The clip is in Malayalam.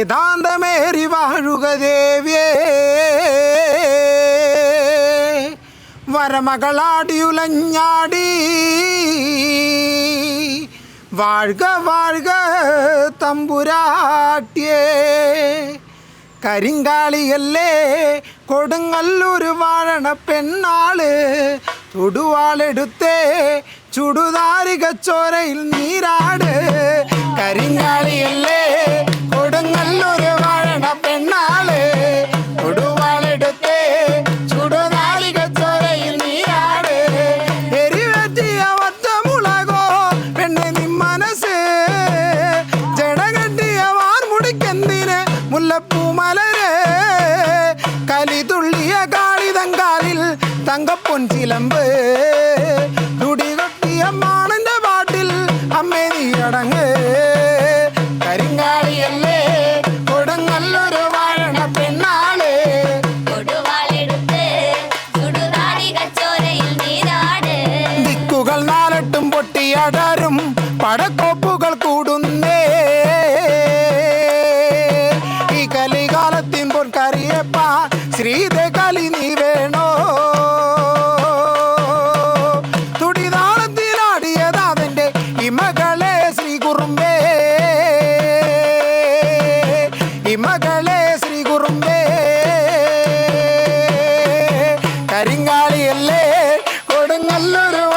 വേദാന്തമേറി വാഴുക ദേവ്യേ. വരമകളാടിയുലഞ്ഞാടി. വാഴ്ക വാഴ്ക തമ്പുരാട്ടിയേ. കരിങ്കാളിയല്ലേ കൊടുങ്ങല്ലൂര് വാഴണ പെണ്ണാൾ. തൊടുവാളെടുത്തേ ചുടുതാരിക ചോരയിൽ നീരാട്. കരിങ്കാളിയല്ലേ തങ്കപ്പൊൻ ചിലമ്പ്. തുടികൊട്ടി അമ്മാണന്റെ പാട്ടിൽ അമ്മേ നീ അടങ്ങ്. കരിങ്കാളിയല്ലേ കൊടുങ്ങല്ലൊരു വാഴണ പെണ്ണാൾ ദിക്കുകൾ നാലട്ടും പൊട്ടിയടരും പടക്കോപ്പുകൾ കൂടുന്നേ. ഈ കലികാലത്തിൻ പൊൻ കറിയപ്പ ശ്രീദേ മലയാളിയല്ലേ കൊടുങ്ങല്ലൊരു